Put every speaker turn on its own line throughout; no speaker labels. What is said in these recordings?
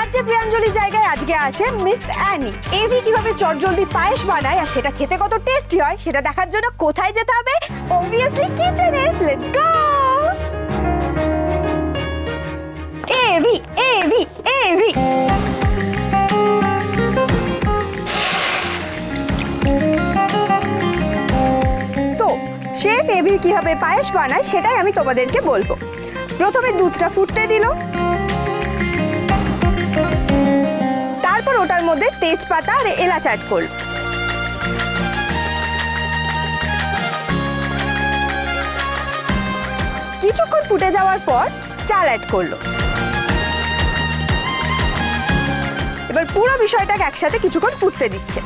আছে প্রিয়াঞ্জলির জায়গায় আজকে আছে মিস অ্যানি। এভি কীভাবে চটজলদি পায়েস বানায় আর সেটা খেতে কত টেস্টি হয়, সেটা দেখার জন্য কোথায় যেতে হবে? অবভিয়াসলি কিচেনে let's go Avi Avi Avi chef Avi কীভাবে পায়েস বানায় সেটাই আমি তোমাদেরকে বলব। প্রথমে দুধটা ফুটতে দিল। তেজপাতা আর এলাচ অ্যাড করল কিছুক্ষণ ফুটে যাওয়ার পর চাল অ্যাড করল। এবার পুরো বিষয়টাকে একসাথে কিছুক্ষণ ফুটতে দিচ্ছে।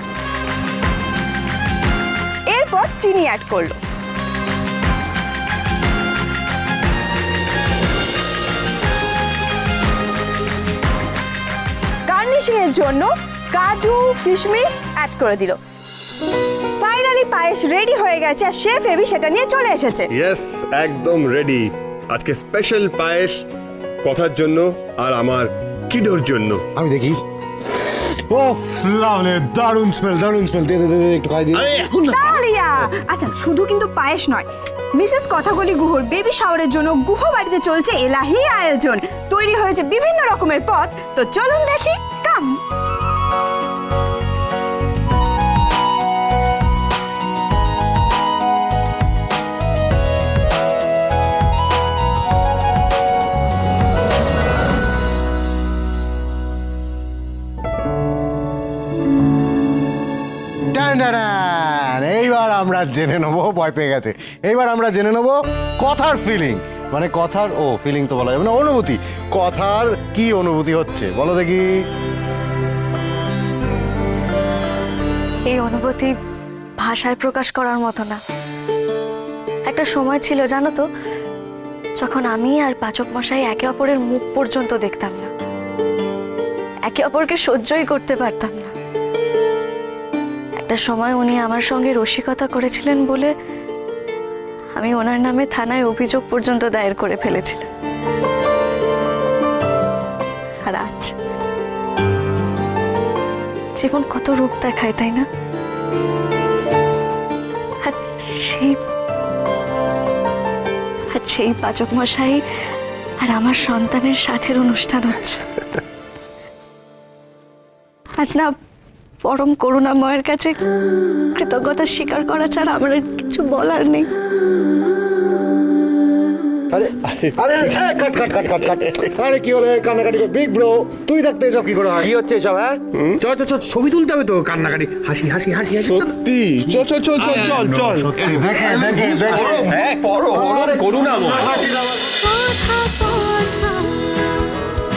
এরপর চিনি অ্যাড করল। গার্নিশিং এর জন্য কাজু কিশমিশ অ্যাড করে দিল। ফাইনালি পায়েস রেডি হয়ে গেছে আর শেফ এবি সেটা নিয়ে চলে এসেছে।
ইয়েস একদম রেডি আজকে স্পেশাল পায়েস কথার জন্য আর আমার কিডোর জন্য।
আমি দেখি। ও লাভলে দারুণ স্মেল দারুণ স্মেল দে দে দে দে, একটু খাই দিই
ডালিয়া আচ্ছা শুধু কিন্তু পায়েস নয় মিসেস কথাগুলি গুহর বেবি শাওয়ারের জন্য গুহ বাড়িতে চলছে এলাহি আয়োজন। তৈরি হয়েছে বিভিন্ন রকমের পদ। তো চলুন দেখি।
এইবার আমরা জেনে নেব ভয় পেয়ে গেছে। এইবার আমরা জেনে নেব কথার ফিলিং মানে কথার, ও ফিলিং তো বলা যাবে না, অনুভূতি। কথার কি অনুভূতি হচ্ছে? বলো দেখি।
এই অনুভূতি ভাষায় প্রকাশ করার মতো না। একটা সময় ছিল, জানো তো, যখন আমি আর পাচক মশাই একে অপরের মুখ পর্যন্ত দেখতাম না। একে অপরকে সহ্যই করতে পারতাম না। একটা সময় উনি আমার সঙ্গে রসিকতা করেছিলেন বলে আমি ওনার নামে থানায় অভিযোগ পর্যন্ত দায়ের করে ফেলেছিলাম। আর আজ? জীবন কত রূপ দেখায়, তাই না? আর সেই সেই পাচক মশাই আর আমার সন্তানের সাথের অনুষ্ঠান হচ্ছে। আজ না পরম করুণাময়ের কাছে কৃতজ্ঞতা স্বীকার করা ছাড়া আমার কিছু বলার নেই।
আরে আরে এ, কাট কাট কাট কাট কাট। আরে কি হলো কান্নাকাটি বিগ ব্রো তুই থাকতে এসব কি করে হয়?
কি হচ্ছে এসব হ্যাঁ? চল চল চল ছবি তুলতে হবে তো কান্নাকাটি। হাসি হাসি হাসি হাসি চল।
সত্যি? চল চল। চল চল চল চল
দেখে দেখে দেখে
হ্যাঁ করুণা